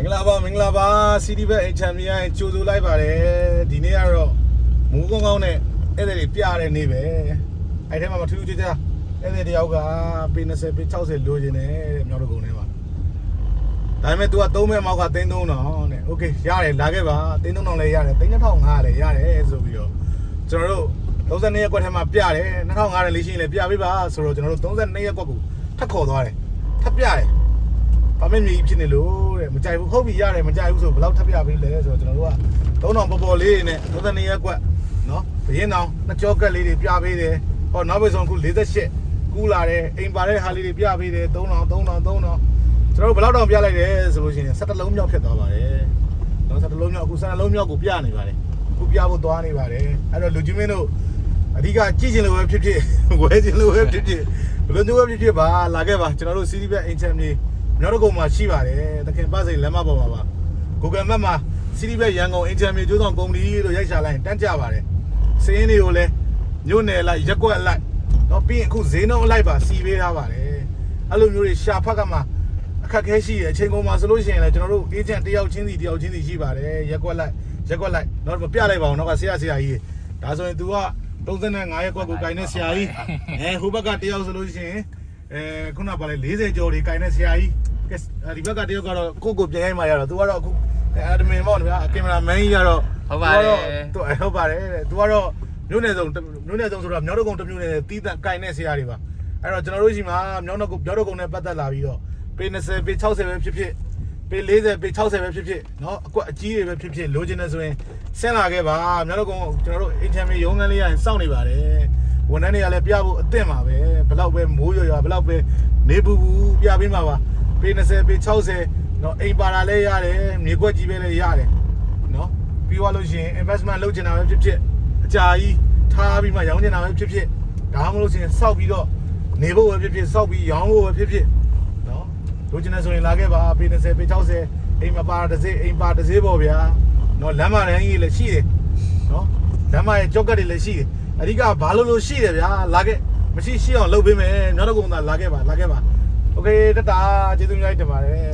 င်္ဂလာပါမင်္ဂလာပါ City Bet အချမ်ပီယံကြိုဆိုလိုက်ပါတယ်ဒီနေ့ကတော့မိုးကောင်းကောင်းနဲ့ဧည့်သည်တွေပြတဲ့နေ့ပဲအဲ့ထဲမှာမထူးထူးခြားခြားဧည့်သည်တယောက်ကပေ20ပေ60လိုချင်တယ်တဲ့မြောက်တကုံထဲမှာဒါပေမဲ့ तू က3မဲ့မောက်က3000တဲ့ Okay ရတယ်လာခဲ့ပါ3000လည်းရတယ်3500လည်းရတယ်ဆိုပြီးတော့ကျွန်တော်တို့32ရက်ကွက်ထဲမှာပြတယ်2500လည်းရှိရင်လည်းပြပေးပါဆိုတော့ကျွန်တော်တို့32ရက်ကွက်ကိုထပ်ခေါ်သွားတယ်ထပ်ပြတယ် မဲ့မြေကြီးဖြစ်နေလို့တဲ့မကြိုက်ဘူးဟုတ်ပြီရတယ်မကြိုက်ဘူးဆိုဘယ်လောက်ထပ်ပြပေးလဲဆိုတော့ကျွန်တော်တို့ကသုံးတောင်ပေါ်ပေါ်လေးနဲ့32ရက်ကွက်နော်ဘရင်တောင်နှစ်ကြောကက်လေးတွေပြပေးတယ်ဟောနောက်ပိတ်ဆုံးခု48ကူးလာတယ်အိမ်ပါတဲ့ဟာလေးတွေပြပေးတယ်3000 3000 3000ကျွန်တော်တို့ဘယ်လောက်တောင်ပြလိုက်တယ်ဆိုလို့ရှိရင်17လုံးမြောက်ဖြစ်သွားပါတယ်နော်17လုံးမြောက်အခု17လုံးမြောက်ကိုပြနေပါတယ်အခုပြဖို့သွားနေပါတယ်အဲ့တော့လူကြီးမင်းတို့အဓိကကြည့်ချင်လို့ပဲဖြစ်ဖြစ်ဝဲချင်လို့ပဲဖြစ်ဖြစ်ဘယ်လိုမျိုးပဲဖြစ်ဖြစ်ပါလာခဲ့ပါကျွန်တော်တို့စီးရီးဘက်အင်ချန်မြေ မြောက်တော့ကုန်းမှာရှိပါတယ်တခင်ပတ်စိန်လမ်းမပေါ်မှာပါ Google Map မှာစီးရီးဘက်ရန်ကုန်အင်ဂျင်မြေကျိုးဆောင်ကုမ္ပဏီလို့ရိုက်ရှာလိုက်ရင်တန်းကြပါတယ်စင်းတွေကိုလည်းညွန့်နယ်လိုက်ရက်ကွက်လိုက်တော့ပြီးရင်အခုဈေးနှုန်းအလိုက်ပါစီပေးထားပါတယ်အဲ့လိုမျိုးတွေရှာဖက်ကမှအခက်ခဲရှိတယ်အချိန်ကုန်မှာဆိုလို့ရှိရင်လည်းကျွန်တော်တို့အေဂျင့်တယောက်ချင်းစီတယောက်ချင်းစီရှိပါတယ်ရက်ကွက်လိုက်ရက်ကွက်လိုက်တော့ပြလိုက်ပါအောင်တော့ဆရာဆရာကြီးဒါဆိုရင် तू က35ရက်ကွက်ကိုကင်တဲ့ဆရာကြီးအဲဟိုဘက်ကတယောက်ဆိုလို့ရှိရင်အဲခုနကပါလေ40ကျော်တွေကင်တဲ့ဆရာကြီးကဲ ဒီဘက်ကတယောက်ကတော့ကိုကိုပြန်ရိုက်မှရတော့ तू ကတော့အခုအဒမင်ပေါ့ဗျာကင်မရာမန်ကြီးကတော့ ဟုတ်ပါတယ် သူဟုတ်ပါတယ်တဲ့ तू ကတော့မြို့နယ်ဆုံးမြို့နယ်ဆုံးဆိုတော့မြောက်တော့ကုန်းတစ်မြို့နယ်တီးတန့်ကင်တဲ့ဆရာတွေပါအဲ့တော့ကျွန်တော်တို့ရှိမှာမြောက်တော့ကုန်းမြောက်တော့ကုန်းနဲ့ပတ်သက်လာပြီးတော့ပေ20ပေ60ပဲဖြစ်ဖြစ်ပေ40ပေ60ပဲဖြစ်ဖြစ်เนาะအကွက်အကြီးတွေပဲဖြစ်ဖြစ်လိုချင်တယ်ဆိုရင်ဆင်းလာခဲ့ပါမြောက်တော့ကုန်းကျွန်တော်တို့အင်ချမ်မီရုံးခန်းလေးရရင်စောင့်နေပါတယ်ဝန်ထမ်းတွေကလည်းပြဖို့အသင့်ပါပဲဘလောက်ပဲမိုးရွာရွာဘလောက်ပဲနေပူပူပြပေးမှာပါ ပေ20ပေ60เนาะအိမ်ပါလာလဲရတယ်မြေကွက်ကြီးပဲလဲရတယ်เนาะပြီးသွားလို့ရှိရင် investment လုပ်ချင်တာပဲဖြစ်ဖြစ်အကြာကြီးထားပြီးမှရောင်းချင်တာပဲဖြစ်ဖြစ်ဒါမှမဟုတ်လို့ရှိရင်စောက်ပြီးတော့နေဖို့ပဲဖြစ်ဖြစ်စောက်ပြီးရောင်းဖို့ပဲဖြစ်ဖြစ်เนาะလိုချင်တယ်ဆိုရင်လာခဲ့ပါပေ20ပေ60အိမ်မပါတစ်စေးအိမ်ပါတစ်စေးပေါ့ဗျာเนาะလမ်းမတန်းကြီးလည်းရှိတယ်เนาะလမ်းမရဲ့ကြောက်ကတ်တွေလည်းရှိတယ်အဓိကဘာလို့လို့ရှိတယ်ဗျာလာခဲ့မရှိရှိအောင်လုပ်ပေးမယ်နောက်တော့ကုန်သာလာခဲ့ပါလာခဲ့ပါ โอเคတတာကျေးဇူးများတင်ပါတယ်